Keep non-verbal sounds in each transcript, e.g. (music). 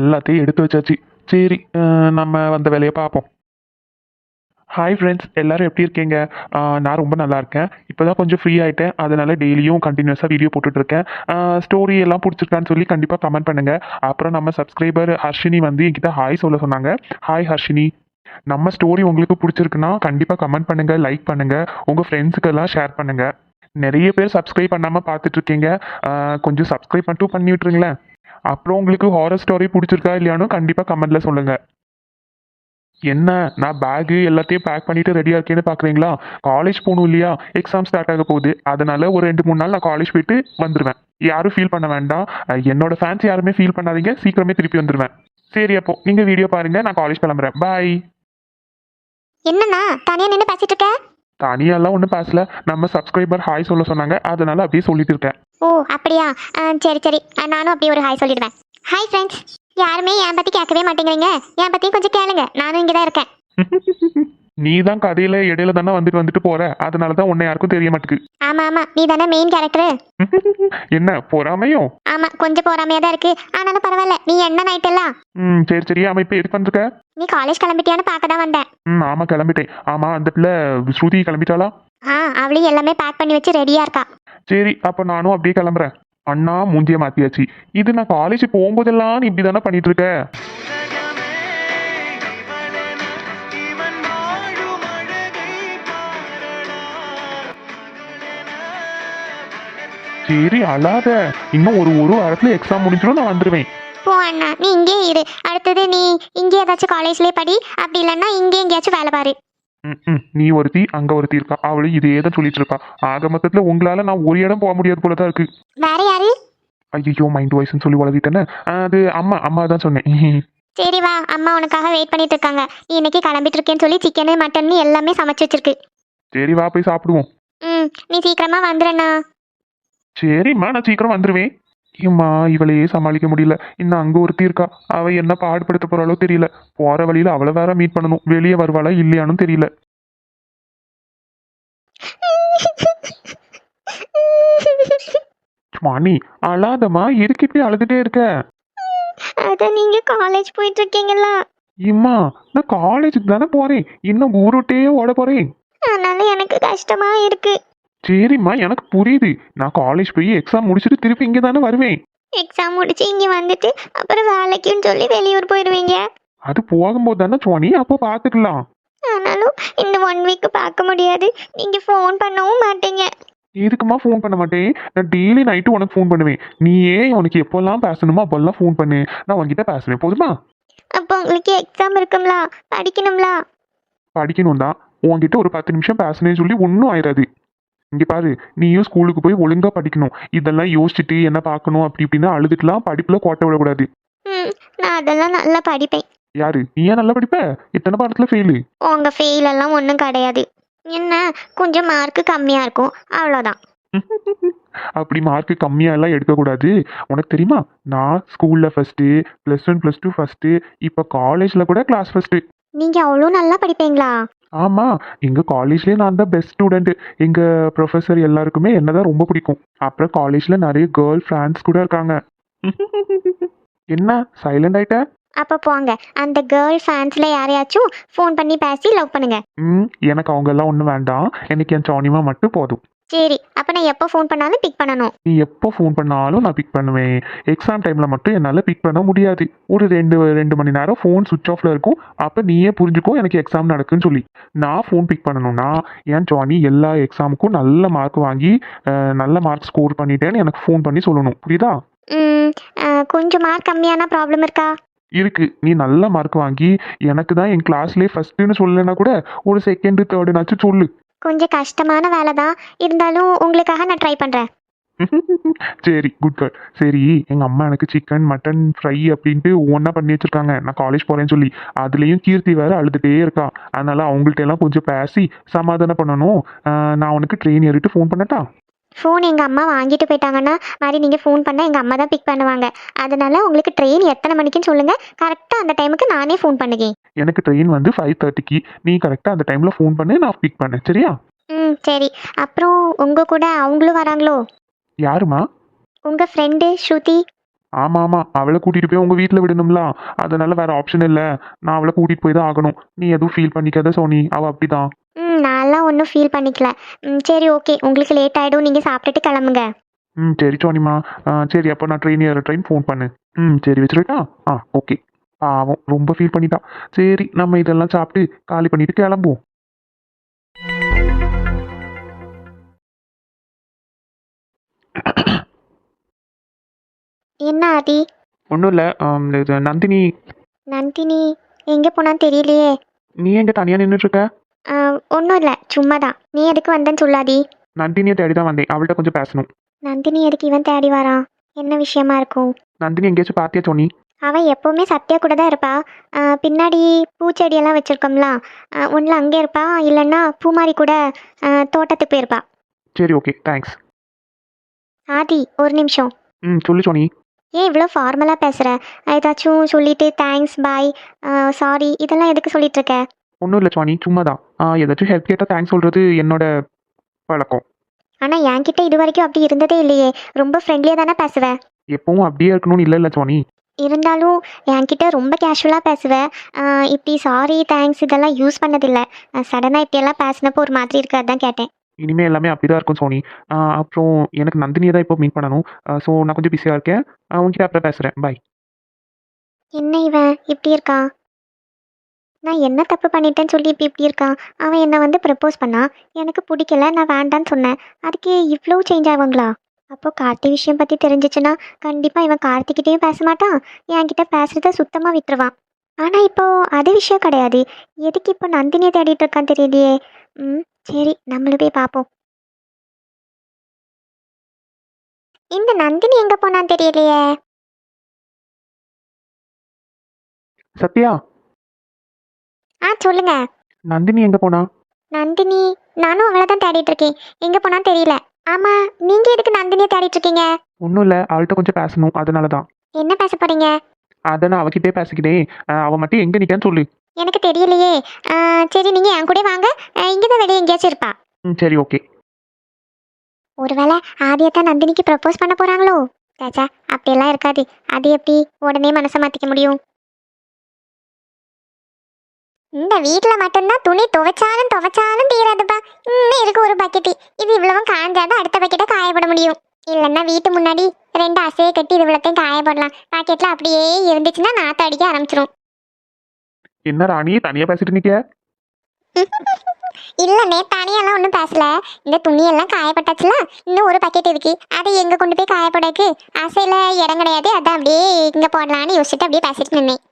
எல்லாத்தையும் எடுத்து வச்சாச்சு. சரி நம்ம வந்த வேலையை பார்ப்போம். ஹாய் ஃப்ரெண்ட்ஸ் எல்லாரும் எப்படி இருக்கீங்க? நான் ரொம்ப நல்லா இருக்கேன். இப்போ தான் கொஞ்சம் ஃப்ரீ ஆகிட்டேன் அதனால டெய்லியும் கண்டினியூஸாக வீடியோ போட்டுட்ருக்கேன். ஸ்டோரி எல்லாம் பிடிச்சிருக்கான்னு சொல்லி கண்டிப்பாக கமெண்ட் பண்ணுங்கள் அப்புறம் நம்ம சப்ஸ்கிரைபர் ஹர்ஷினி வந்து என்கிட்ட ஹாய் சொல்ல சொன்னாங்க. ஹாய் ஹர்ஷினி. நம்ம ஸ்டோரி உங்களுக்கு பிடிச்சிருக்குன்னா கண்டிப்பாக கமெண்ட் பண்ணுங்கள் லைக் பண்ணுங்கள் உங்கள் ஃப்ரெண்ட்ஸுக்கெல்லாம் ஷேர் பண்ணுங்கள் நிறைய பேர் சப்ஸ்கிரைப் பண்ணாமல் பார்த்துட்டு இருக்கீங்க கொஞ்சம் சப்ஸ்கிரைப் மட்டும் பண்ணி விட்டுருங்களேன். அப்புறம் உங்களுக்கு ஹாரர் ஸ்டோரி பிடிச்சிருக்கா இல்லையானு கண்டிப்பாக கமெண்ட்டில் சொல்லுங்கள் என்ன? நான் பேகு எல்லாத்தையும் பேக் பண்ணிட்டு ரெடியாக இருக்கேன்னு பார்க்குறீங்களா காலேஜ் போகணும் இல்லையா? எக்ஸாம் ஸ்டார்ட் ஆக போகுது. அதனால ஒரு ரெண்டு மூணு நாள் நான் காலேஜ் போயிட்டு வந்துடுவேன் யாரும் ஃபீல் பண்ண வேண்டாம். என்னோட ஃபேன்ஸ் யாருமே ஃபீல் பண்ணாதீங்க. சீக்கிரமே திருப்பி வந்துடுவேன் சரி அப்போ நீங்கள் வீடியோ பாருங்க. நான் காலேஜ் கிளம்புறேன். பாய் என்னண்ணா? தனியா நின்று பேசிட்டு இருக்க? தனியெல்லாம் ஒன்றும் பேசல. நம்ம சப்ஸ்கிரைபர் ஹாய் சொல்ல சொன்னாங்க. அதனால அப்படியே சொல்லிட்டு இருக்கேன். ஓ அப்படியா? சரி சரி. நானும் அப்படியே ஒரு ஹாய் சொல்லிடுவேன். ஹாய் ஃப்ரெண்ட்ஸ் யாருமே என் பத்தி கேட்கவே மாட்டேங்கிறீங்க. என் பத்தியும் கொஞ்சம் கேளுங்க. நானும் இங்கே தான் இருக்கேன். (laughs) நீ தான் கதையில இடையில தானே வந்துட்டு வந்துட்டு போற? அதனால தான் உன்னை யாருக்கும் தெரிய மாட்டேங்குது. ஆமா ஆமா. நீ தானே மெயின் கேரக்டர் (laughs) என்ன பொறாமையும் ஆமா கொஞ்சம் போறாமையா தான் இருக்கு. ஆனாலும் பரவாயில்ல. நீ என்ன நைட் எல்லாம்? ம் சரி சரி. ஆமா இப்போ எதுக்கு வந்திருக்க? நீ காலேஜ் கிளம்பிட்டியான்னு பார்க்க தான் வந்தேன். ம் ஆமா கிளம்பிட்டேன். ஆமா அந்த பிள்ளை ஸ்ருதி கிளம்பிட்டாளா? ஆ அவளையும் எல்லாமே பேக் பண்ணி வச்சு ரெடியா இருக்கா. சரி அப்ப நானும் அப்படியே கிளம்புறேன். அண்ணா மூஞ்சிய மாத்தியாச்சு. இது நான் காலேஜ் போகும்போதெல்லாம் நீ இப்படி தானே பண்ணிட்டு இருக்க சரி அழாத. இன்னும் ஒரு ஒரு வாரத்துல எக்ஸாம் முடிஞ்சிடும் நான் வந்துருவேன். போ அண்ணா. நீ இங்கே இரு. அடுத்தது நீ இங்கே ஏதாச்சும் காலேஜ்லேயே படி. அப்படி இல்லைன்னா இங்கே எங்கேயாச்சும் வேலை பாரு. ம், நீ ஒருத்தி அங்க ஒருத்தி இருக்கா? அவளும் இதே தான் சொல்லிட்டு இருக்கா ஆக மொத்தத்துல உங்களால நான் ஒரு இடம் போக முடியாது போல தான் இருக்கு. வேற யாரு? ஐயோ மைண்ட் வாய்ஸ்னு சொல்லி வளர்த்திட்டேன்னு அது அம்மா அம்மா தான் சொன்னேன். சரி வா அம்மா உனக்காக வெயிட் பண்ணிட்டு இருக்காங்க. நீ இன்னைக்கு கிளம்பிட்டு இருக்கேன்னு சொல்லி சிக்கனு மட்டன் எல்லாமே சமைச்சு வச்சிருக்கு. சரி வா போய் சாப்பிடுவோம். ம் நீ சீக்கிரமா வந்துடுண்ணா சரிம்மா நான் சீக்கிரம் வந்துடுவேன் ஏம்மா இவளையே சமாளிக்க முடியல. இன்னும் அங்க ஒருத்தி இருக்கா? அவ என்ன பாடுபடுத்த போறாளோ தெரியல. போற வழியில அவளை வேற மீட் பண்ணணும். வெளியே வருவாளா இல்லையானும் தெரியல. மணி அழாதம்மா எதுக்கு இப்படி அழுதுட்டே இருக்க? அத நீங்க காலேஜ் போயிட்டு இருக்கீங்களா இம்மா நான் காலேஜுக்கு தானே போறேன். இன்னும் ஊருட்டே ஓட போறேன். அதனால எனக்கு கஷ்டமா இருக்கு. சரிம்மா எனக்கு புரியுது. நான் காலேஜ் போய் எக்ஸாம் முடிச்சுட்டு திருப்பி இங்கே தானே வருவேன். எக்ஸாம் முடிச்சு இங்க வந்துட்டு அப்புறம் வேலைக்குன்னு சொல்லி வெளியூர் போயிடுவீங்க? அது போகும்போது தானே சோனி அப்போ பார்த்துக்கலாம். ஆனாலும் இந்த ஒன் வீக் பார்க்க முடியாது. நீங்க ஃபோன் பண்ணவும் மாட்டீங்க. எதுக்குமா ஃபோன் பண்ண மாட்டேன்? நான் டெய்லி நைட்டு உனக்கு ஃபோன் பண்ணுவேன். நீயே உனக்கு எப்போல்லாம் பேசணுமோ அப்போல்லாம் ஃபோன் பண்ணு. நான் உன்கிட்ட பேசுவேன். போதுமா? அப்போ உங்களுக்கு எக்ஸாம் இருக்கும்ல? படிக்கணும்ல? படிக்கணும் தான் உன்கிட்ட ஒரு பத்து நிமிஷம் பேசுனேன்னு சொல்லி ஒன்றும் ஆயிடாது இங்கே பாரு நீயும் ஸ்கூலுக்கு போய் ஒழுங்கா படிக்கணும். இதெல்லாம் யோசிச்சுட்டு என்ன பார்க்கணும்? அப்படி இப்படின்னு அழுதுக்கலாம் படிப்புல கோட்டை விடக்கூடாது. ம் நான் அதெல்லாம் நல்லா படிப்பேன். யாரு? நீ ஏன் நல்லா படிப்ப? இத்தனை பாடத்துல ஃபெயிலு உங்க ஃபெயில் எல்லாம் ஒன்றும் கிடையாது. என்ன? கொஞ்சம் மார்க் கம்மியா இருக்கும். அவ்வளோதான் (laughs) அப்படி மார்க் கம்மியாக எல்லாம் எடுக்கக்கூடாது. உனக்கு தெரியுமா? நான் ஸ்கூலில் first plus one plus two first இப்போ காலேஜில் கூட கிளாஸ் ஃபஸ்ட்டு நீங்க அவ்வளோ நல்லா படிப்பீங்களா? ஆமாம் எங்கள் காலேஜ்லேயே நான் தான் பெஸ்ட் ஸ்டூடெண்ட் எங்கள் ப்ரொஃபஸர் எல்லாருக்குமே என்ன தான் ரொம்ப பிடிக்கும். அப்புறம் காலேஜில் நிறைய கேர்ள் ஃப்ரெண்ட்ஸ் கூட இருக்காங்க. (laughs) என்ன? சைலண்ட் ஆயிட்ட? அப்போ போங்க. அந்த கேர்ள் ஃபேன்ஸ்ல யாரையாச்சும் ஃபோன் பண்ணி பேசி லவ் பண்ணுங்க. ம் எனக்கு அவங்கெல்லாம் ஒன்றும் வேண்டாம். எனக்கு என் சோனிமா மட்டும் போதும். சரி அப்போ நான் எப்போ ஃபோன் பண்ணாலும் பிக் பண்ணணும். நீ எப்போ ஃபோன் பண்ணாலும் நான் பிக் பண்ணுவேன். எக்ஸாம் டைமில் மட்டும் என்னால் பிக் பண்ண முடியாது. ஒரு ரெண்டு ரெண்டு மணி நேரம் ஃபோன் சுவிச் ஆஃபில் இருக்கும். அப்போ நீயே புரிஞ்சுக்கோ எனக்கு எக்ஸாம் நடக்குன்னு சொல்லி. நான் ஃபோன் பிக் பண்ணணும்னா என் ஜானி எல்லா எக்ஸாமுக்கும் நல்ல மார்க் வாங்கி நல்ல மார்க் ஸ்கோர் பண்ணிட்டேன்னு எனக்கு ஃபோன் பண்ணி சொல்லணும். புரியுதா? கொஞ்சம் மார்க் கம்மியான ப்ராப்ளம் இருக்கா? இருக்கு. நீ நல்ல மார்க் வாங்கி எனக்கு தான் என் கிளாஸ்லேயே ஃபஸ்ட்டுன்னு சொல்லலைன்னா கூட ஒரு செகண்டு தேர்டுனாச்சும் சொல்லு. கொஞ்சம் கஷ்டமான வேலை தான். இருந்தாலும் உங்களுக்காக நான் ட்ரை பண்ணுறேன் (laughs) சரி குட் கேர்ள் சரி எங்கள் அம்மா எனக்கு சிக்கன் மட்டன் ஃப்ரை அப்படின்ட்டு ஒன்றா பண்ணி வச்சிருக்காங்க. நான் காலேஜ் போகிறேன்னு சொல்லி அதுலேயும் கீர்த்தி வேற அழுதுகிட்டே இருக்கா. அதனால அவங்கள்ட்ட எல்லாம் கொஞ்சம் பேசி சமாதானம் பண்ணணும். நான் உனக்கு ட்ரெயின் ஏறிட்டு ஃபோன் பண்ணட்டா? ஃபோன் எங்கள் அம்மா வாங்கிட்டு போயிட்டாங்கன்னா மாதிரி நீங்கள் ஃபோன் பண்ணால் எங்கள் அம்மா தான் பிக் பண்ணுவாங்க. அதனால உங்களுக்கு ட்ரெயின் எத்தனை மணிக்குன்னு சொல்லுங்கள் கரெக்டாக அந்த டைமுக்கு நானே ஃபோன் பண்ணுகேன். எனக்கு ட்ரெயின் வந்து ஃபைவ் தேர்ட்டிக்கு நீ கரெக்டாக அந்த டைமில் ஃபோன் பண்ணு நான் பிக் பண்ணேன் சரியா? ம் சரி. அப்புறம் உங்கள் கூட அவங்களும் வராங்களோ? யாருமா உங்கள் ஃப்ரெண்டு ஸ்ருதி? ஆமா ஆமா அவளை கூட்டிட்டு போய் உங்க வீட்டில் விடணும்ல. அதனால வேற ஆப்ஷன் இல்லை. நான் அவளை கூட்டிட்டு போய் தான் ஆகணும். நீ எதுவும் ஃபீல் பண்ணிக்காத சோனி. அவ அப்படிதான். ம் நான்லாம் ஒன்றும் ஃபீல் பண்ணிக்கல. சரி ஓகே உங்களுக்கு லேட் ஆகிடும் நீங்கள் சாப்பிட்டுட்டு கிளம்புங்க. ம் சரி சோனிமா. சரி அப்போ நான் ட்ரெயின் ஏற ட்ரெயின் ஃபோன் பண்ணு. ம் சரி வச்சுருட்டா ஆ ஓகே பாவம் ரொம்ப ஃபீல் பண்ணிட்டா. சரி நம்ம இதெல்லாம் சாப்பிட்டு காலி பண்ணிட்டு கிளம்புவோம். என்ன ஆதி? ஒன்றும் இல்லை. நந்தினி. நந்தினி எங்கே போனான்னு தெரியலையே. நீ எங்க தனியாக நின்றுட்டு இருக்க? ஒன்றும் இல்லை சும்மா தான் நீ எதுக்கு வந்தேன்னு சொல்லாதி. நந்தினியை தேடி தான் வந்தேன். அவள்கிட்ட கொஞ்சம் பேசணும். நந்தினி எதுக்கு இவன் தேடி வரான் என்ன விஷயமா இருக்கும்? நந்தினி எங்கேயாச்சும் பார்த்தியா சோனி? அவள் எப்போவுமே சத்யா கூட தான் இருப்பா பின்னாடி பூச்செடியெல்லாம் வச்சுருக்கோம்ல ஒன்றில் அங்கே இருப்பா. இல்லைன்னா பூமாரி கூட தோட்டத்துக்கு போயிருப்பா. சரி ஓகே. தேங்க்ஸ் ஆதி ஒரு நிமிஷம். ம் சொல்லு சோனி. ஏன் இவ்வளோ ஃபார்மலாக பேசுகிற ஏதாச்சும் சொல்லிட்டு தேங்க்ஸ் பாய் சாரி இதெல்லாம் எதுக்கு சொல்லிட்டு இருக்க? ஒன்றும் இல்லை சோனி சும்மா தான் ஏதாச்சும் ஹெல்ப் கேட்டால் தேங்க்ஸ் சொல்கிறது என்னோட பழக்கம். ஆனால் என்கிட்ட இது வரைக்கும் அப்படி இருந்ததே இல்லையே. ரொம்ப ஃப்ரெண்ட்லியாக தானே பேசுவ? எப்பவும் அப்படியே இருக்கணும்னு இல்லை இல்லை சோனி இருந்தாலும் என்கிட்ட ரொம்ப கேஷுவலாக பேசுவேன் இப்படி சாரி தேங்க்ஸ் இதெல்லாம் யூஸ் பண்ணதில்லை. சடனாக இப்படியெல்லாம் பேசினப்போ ஒரு மாதிரி இருக்காது தான் கேட்டேன். இனிமேல் எல்லாமே அப்படி தான் இருக்கும் சோனி அப்புறம் எனக்கு நந்தினியை தான் இப்போ மீட் பண்ணணும். ஸோ நான் கொஞ்சம் பிஸியாக இருக்கேன். ஆ, உன்கிட்ட அப்புறம் பேசுகிறேன் பாய் என்ன இவன்? இப்படி இருக்கான் நான் என்ன தப்பு பண்ணிட்டேன்னு சொல்லி இப்படி இப்படி இருக்கான்? அவன் என்னை வந்து ப்ரப்போஸ் பண்ணான் எனக்கு பிடிக்கல நான் வேண்டான்னு சொன்னேன். அதுக்கு இவ்வளோ சேஞ்ச் ஆவாங்களா அப்போ கார்த்தி விஷயம் பற்றி தெரிஞ்சிச்சுன்னா கண்டிப்பாக இவன் கார்த்திக்கிட்டேயும் பேச மாட்டான். என்கிட்ட பேசுகிறத சுத்தமாக விட்டுருவான். ஆனால் இப்போது அது விஷயம் கிடையாது. எதுக்கு இப்போ நந்தினியை தேடிட்டு இருக்கான்னு தெரியலையே. ம் சரி நம்மளும் போய் பார்ப்போம் இந்த நந்தினி எங்கே போனான்னு தெரியலையே? சத்யா சொல்லுங்க. நந்தினி எங்கே போனா? நந்தினி நானும் அவளை தான் தேடிட்டு இருக்கேன். எங்க போனான்னு தெரியல. ஆமா நீங்க எதுக்கு நந்தினியை தேடிட்டு இருக்கீங்க? ஒன்றும் இல்லை அவள்கிட்ட கொஞ்சம் பேசணும் அதனால தான். என்ன பேச போறீங்க? அதை நான் அவகிட்டே பேசிக்கிட்டே அவள் மட்டும் எங்கே நிற்கான்னு சொல்லு. எனக்கு தெரியலையே. ஆ, சரி நீங்க என் கூட வாங்க. இங்கே தான் வெளியே எங்கேயாச்சும் இருப்பா. ம் சரி ஓகே. ஒருவேளை ஆதியத்தான் நந்தினிக்கு ப்ரப்போஸ் பண்ண போறாங்களோ? சாச்சா அப்படியெல்லாம் இருக்காது. அது எப்படி உடனே மனசை மாத்திக்க முடியும்? இந்த வீட்டில் மட்டும்தான் துணி துவைச்சாலும் துவைச்சாலும் தீராதுப்பா. இன்னும் இருக்கு ஒரு பக்கெட்டு. இது இவ்வளவும் காஞ்சாதான் அடுத்த பக்கெட்டை காயப்பட முடியும். இல்லைன்னா வீட்டு முன்னாடி ரெண்டு அசையை கட்டி இது இவ்வளோத்தையும் காய போடலாம் பாக்கெட்டில் அப்படியே இருந்துச்சுன்னா நாற்று அடிக்க ஆரம்பிச்சிரும். என்ன ராணி தனியாக பேசிட்டு நிற்க (laughs) இல்லைண்ணே தனியெல்லாம் ஒன்றும் பேசல. இந்த துணியெல்லாம் காயப்பட்டாச்சுல இன்னும் ஒரு பக்கெட் இருக்கு. அதை எங்கே கொண்டு போய் காயப்படக்கு? அசையில் இடம் கிடையாது. அதான் அப்படியே இங்கே போடலான்னு யோசிச்சுட்டு அப்படியே பேசிட்டு நின்னேன்.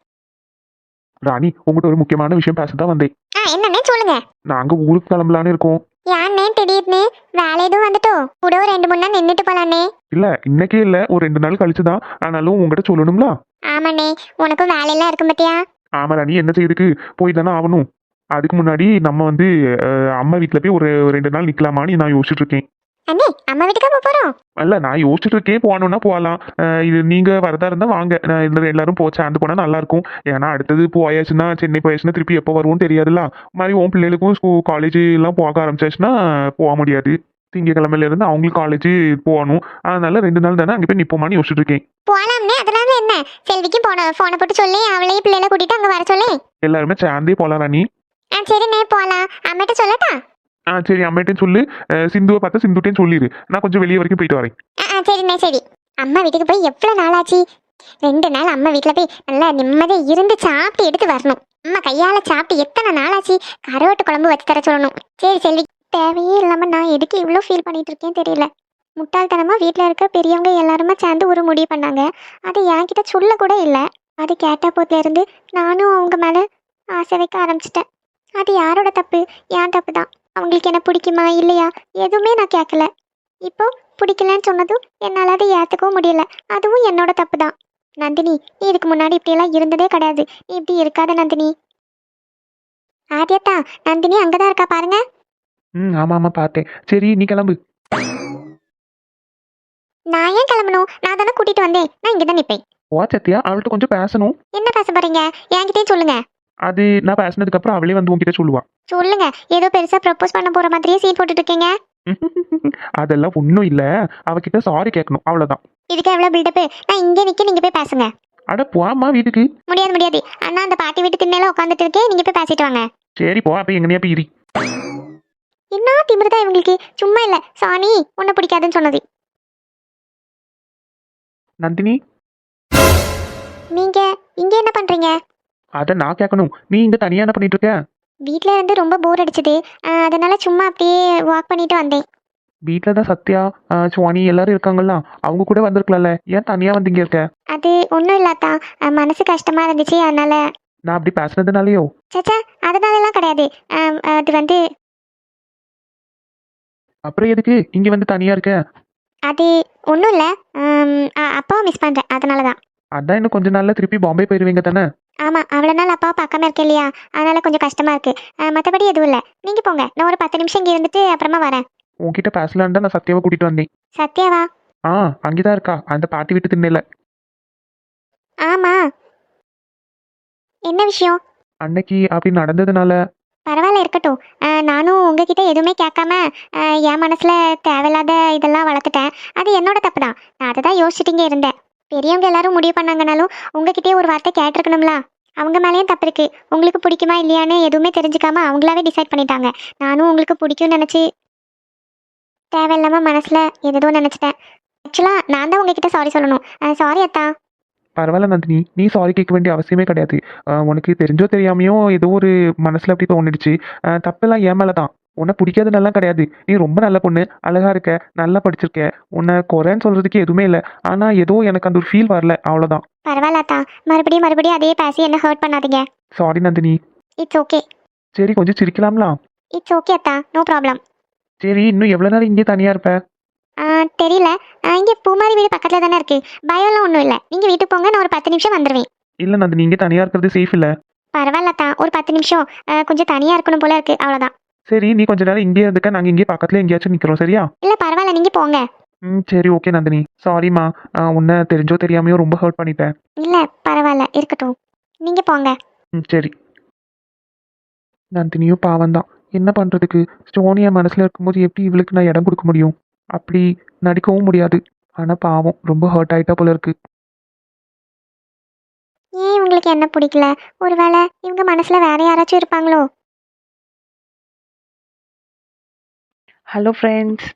ராணி உங்கள்கிட்ட ஒரு முக்கியமான விஷயம் பேச தான் வந்தேன். ஆ என்னண்ணே சொல்லுங்க. நாங்கள் ஊருக்கு கிளம்பலான்னு இருக்கோம். ஏன்னே திடீர்னு? வேலை எதுவும் வந்துட்டோ? கூட ஒரு ரெண்டு மூணு நாள் நின்றுட்டு போலாண்ணே. இல்லை இன்னைக்கே இல்லை. ஒரு ரெண்டு நாள் கழிச்சு தான் ஆனாலும் உங்கள்கிட்ட சொல்லணும்ல? ஆமாண்ணே உனக்கும் வேலையெல்லாம் இருக்கும் பத்தியா? ஆமா ராணி என்ன செய்யுதுக்கு போய் தானே ஆகணும். அதுக்கு முன்னாடி நம்ம வந்து அம்மா வீட்டில் போய் ஒரு ரெண்டு நாள் நிற்கலாமான்னு நான் யோசிச்சுட்டு இருக்கேன். அண்ணே அம்மா வீட்டுக்கா போக போகிறோம் அல்ல நான் யோசிச்சுட்டு இருக்கேன். போகணும்னா போகலாம். இது நீங்க வரதா இருந்தா வாங்க. நான் இந்த எல்லாரும் போ சேர்ந்து போனா நல்லா இருக்கும் ஏன்னா அடுத்தது போயாச்சுன்னா சென்னை போயாச்சுன்னா திருப்பி எப்போ வருவோம்னு தெரியாதுல்ல. மாதிரி உன் பிள்ளைகளுக்கும் ஸ்கூல் காலேஜ் எல்லாம் போக ஆரம்பிச்சாச்சுன்னா போக முடியாது. திங்கக்கிழமையில இருந்து அவங்களுக்கு காலேஜ் போகணும். அதனால ரெண்டு நாள் தானே அங்கே போய் நிப்போமான்னு யோசிச்சுட்டு இருக்கேன். போகலாம்னே அதெல்லாம் என்ன? செல்விக்கு போன ஃபோனை போட்டு சொல்லி. அவளையும் பிள்ளைகளை கூட்டிட்டு அங்கே வர சொல்லி. எல்லாருமே சேர்ந்தே போகலாம் ராணி. ஆ சரிண்ணே போகலாம் அம்மிட்ட சொல்லட்டா? ஆ சரி அம்மாட்டையும் சொல்லு. சிந்துவை பார்த்தா சிந்துட்டையும் சொல்லிடு நான் கொஞ்சம் வெளியே வரைக்கும் போயிட்டு வரேன். ஆ சரிண்ணே சரி. அம்மா வீட்டுக்கு போய் எவ்வளோ நாள் ஆச்சு ரெண்டு நாள் அம்மா வீட்டில் போய் நல்லா நிம்மதியாக இருந்து சாப்பிட்டு எடுத்து வரணும். அம்மா கையால் சாப்பிட்டு எத்தனை நாள் ஆச்சு கரோட்டு குழம்பு வச்சு தர சொல்லணும். சரி செல்வி தேவையே இல்லாமல் நான் எதுக்கு இவ்வளோ ஃபீல் பண்ணிட்டு இருக்கேன் தெரியல. முட்டாள்தனமாக வீட்டில் இருக்க பெரியவங்க எல்லாருமே சேர்ந்து ஒரு முடிவு பண்ணாங்க. அது என்கிட்ட சொல்ல கூட இல்லை. அது கேட்ட போதுலேருந்து நானும் அவங்க மேலே ஆசை வைக்க ஆரம்பிச்சிட்டேன். அது யாரோட தப்பு? என் தப்பு தான். அவங்களுக்கு என்ன பிடிக்குமா இல்லையா? எதுவுமே நான் கேட்கல இப்போ பிடிக்கலன்னு சொன்னதும் என்னால் அதை ஏற்றுக்கவும் முடியல. அதுவும் என்னோட தப்பு தான் நந்தினி நீ இதுக்கு முன்னாடி இப்படியெல்லாம் இருந்ததே கிடையாது. நீ இப்படி இருக்காத நந்தினி. ஆதியத்தா நந்தினி அங்கே தான் இருக்கா பாருங்க. ம் ஆமாம் ஆமாம் பார்த்தேன். சரி நீ கிளம்பு. நான் ஏன் கிளம்பணும்? நான் தானே கூட்டிட்டு வந்தேன். நான் இங்கே தான் நிற்பேன் வா சத்யா அவள்கிட்ட கொஞ்சம் பேசணும். என்ன பேச போறீங்க? என்கிட்டயும் சொல்லுங்க. அது நான் பேசினதுக்கு அப்புறம் அவளே வந்து உன்கிட்ட சொல்லுவா. சொல்லுங்க. ஏதோ பெருசா ப்ரப்போஸ் பண்ண போற மாதிரியே சீன் போட்டுட்டு இருக்கீங்க (laughs) அதெல்லாம் ஒன்றும் இல்லை. அவகிட்ட சாரி கேட்கணும் அவ்வளோதான் இதுக்கு எவ்வளோ பில்டப்பு நான் இங்கே நிற்க நீங்கள் போய் பேசுங்க. அட போம்மா வீட்டுக்கு. முடியாது முடியாது. அண்ணா அந்த பாட்டி வீட்டு திண்ணையில உட்காந்துட்டு இருக்கேன் நீங்கள் போய் பேசிட்டு வாங்க. சரி போ. அப்போ எங்கனையா போய் இரி. என்ன திமிருதான் இவங்களுக்கு? சும்மா இல்லை. சாணி உன்னை பிடிக்காதுன்னு சொன்னது. நந்தினி? நீங்கள் இங்கே என்ன பண்ணுறீங்க அதை நான் கேட்கணும் நீ இங்கே தனியாக என்ன பண்ணிட்டு இருக்க? வீட்டில் இருந்து ரொம்ப போர் அடிச்சது. அஹ் அதனால சும்மா அப்படியே வாக் பண்ணிட்டு வந்தேன். வீட்டில் தான் சத்யா ஆ, சுவானி எல்லாரும் இருக்காங்கல்ல அவங்க கூட வந்திருக்கலாம்ல. ஏன் தனியாக வந்து இங்கே இருக்க? அது ஒன்றும் இல்லாத்தா அஹ் மனசு கஷ்டமாக இருந்துச்சு அதனால. நான் அப்படி பேசுனதுனாலயோ? சச்சா அதனாலலாம் கிடையாது. அஹ் அது வந்து அப்புறம் எதுக்கு? இங்கே வந்து தனியாக இருக்க? அது ஒன்றும் இல்லை. அப்பாவை மிஸ் பண்ணுறேன் அதனால தான் அதான் இன்னும் கொஞ்ச நாள்ல திருப்பி பாம்பே போயிருவீங்க தானே? ஆமாம் அவ்வளோ நாள் அப்பாவை பார்க்காம இருக்கேன் இல்லையா? அதனால கொஞ்சம் கஷ்டமாக இருக்குது மற்றபடி எதுவும் இல்லை. நீங்கள் போங்க. நான் ஒரு பத்து நிமிஷம் இங்கே இருந்துட்டு அப்புறமா வரேன். உன்கிட்ட பேசலான்னு தான் நான் சத்யாவை கூட்டிட்டு வந்தேன். சத்யாவா? ஆ அங்கேதான் இருக்கா. அந்த பாட்டி வீட்டு திண்ணையில. ஆமாம் என்ன விஷயம்? அன்னைக்கு அப்படி நடந்ததுனால. பரவாயில்ல இருக்கட்டும். அஹ் நானும் உங்ககிட்ட எதுவுமே கேட்காம அஹ் என் மனசில் தேவையில்லாத இதெல்லாம் வளர்த்துட்டேன். அது என்னோட தப்பு தான் நான் அதை தான் யோசிச்சுட்டு இருந்தேன். பெரியவங்க எல்லாரும் முடிவு பண்ணாங்கனாலும் உங்ககிட்டயே ஒரு வார்த்தை கேட்டிருக்கணும்ல. அவங்க மேலேயும் தப்பு இருக்கு. உங்களுக்கு பிடிக்குமா இல்லையான்னு எதுவுமே தெரிஞ்சுக்காம அவங்களாவே டிசைட் பண்ணிட்டாங்க. நானும் உங்களுக்கு பிடிக்கும்னு நினச்சி தேவையில்லாமல் மனசில் எதோ நினச்சிட்டேன். ஆக்சுவலாக நான் தான் உங்ககிட்ட சாரி சொல்லணும். சாரி அத்தா. பரவாயில்ல நந்தினி. நீ சாரி கேட்க வேண்டிய அவசியமே கிடையாது. உனக்கு தெரிஞ்சோ தெரியாமையோ ஏதோ ஒரு மனசில் அப்படி தோணிடுச்சு. தப்பெல்லாம் ஏன் மேலே தான் உன்னை பிடிக்காதுன்னெல்லாம் கிடையாது. நீ ரொம்ப நல்ல பொண்ணு அழகா இருக்க நல்லா படிச்சிருக்க. உன்னை குறைன்னு சொல்றதுக்கு எதுவுமே இல்லை. ஆனா ஏதோ எனக்கு அந்த ஒரு ஃபீல் வரல. அவ்வளவுதான். பரவாயில்ல அத்தா. மறுபடியும் மறுபடியும் அதே பேசி என்ன ஹர்ட் பண்ணாதீங்க. சாரி நந்தினி. இட்ஸ் ஓகே சரி கொஞ்சம் சிரிக்கலாம்ல? இட்ஸ் ஓகே அத்தா. நோ ப்ராப்ளம் சரி இன்னும் எவ்வளவு நேரம் இங்கே தனியா இருப்ப? தெரியல. இங்க பூமாரி வீடு பக்கத்துல தானே இருக்கு. பயம்லாம் ஒன்றும் இல்லை. நீங்க வீட்டுக்கு போங்க நான் ஒரு பத்து நிமிஷம் வந்துடுவேன் இல்ல நந்தினி இங்கே தனியா இருக்கிறது சேஃப் இல்ல. பரவாயில்லத்தா ஒரு பத்து நிமிஷம். கொஞ்சம் தனியா இருக்கணும் போல இருக்கு. அவ்வளோதான் சரி நீ கொஞ்ச நேரம் இங்கே இருந்துக்க. நாங்க இங்கே பக்கத்துல எங்கேயாச்சும் நிக்கிறோம் சரியா? இல்ல பரவாயில்ல நீங்க போங்க. ம் சரி ஓகே நந்தினி. சாரிம்மா உன்னை தெரிஞ்சோ தெரியாமையோ ரொம்ப ஹர்ட் பண்ணிட்டேன். இல்ல பரவாயில்ல இருக்கட்டும். நீங்க போங்க. ம் சரி. நந்தினியும் பாவம் தான் என்ன பண்ணுறதுக்கு ஸ்டோனியா மனசில் இருக்கும்போது எப்படி இவளுக்கு நான் இடம் கொடுக்க முடியும்? அப்படி நடிக்கவும் முடியாது. ஆனால் பாவம் ரொம்ப ஹர்ட் ஆயிட்டா போல இருக்கு. ஏன் உங்களுக்கு என்ன பிடிக்கல? ஒருவேளை இவங்க மனசுல வேற யாராச்சும் இருப்பாங்களோ? ஹலோ ஃப்ரெண்ட்ஸ்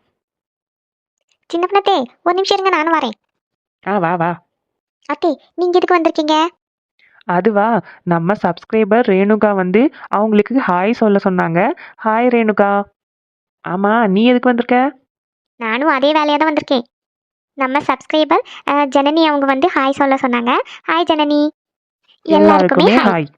சின்ன பண்ணத்தே ஒரு நிமிஷம் இருங்க நானும் வரேன். ஆ வா வா. அத்தே நீங்க எதுக்கு வந்திருக்கீங்க? அதுவா நம்ம சப்ஸ்கிரைபர் ரேணுகா வந்து அவங்களுக்கு ஹாய் சொல்ல சொன்னாங்க. ஹாய் ரேணுகா. ஆமாம் நீ எதுக்கு வந்திருக்க? நானும் அதே வேலையா தான் வந்திருக்கேன். நம்ம சப்ஸ்கிரைபர் ஜனனி அவங்க வந்து ஹாய் சொல்ல சொன்னாங்க. ஹாய் ஜனனி. எல்லாருக்குமே ஹாய்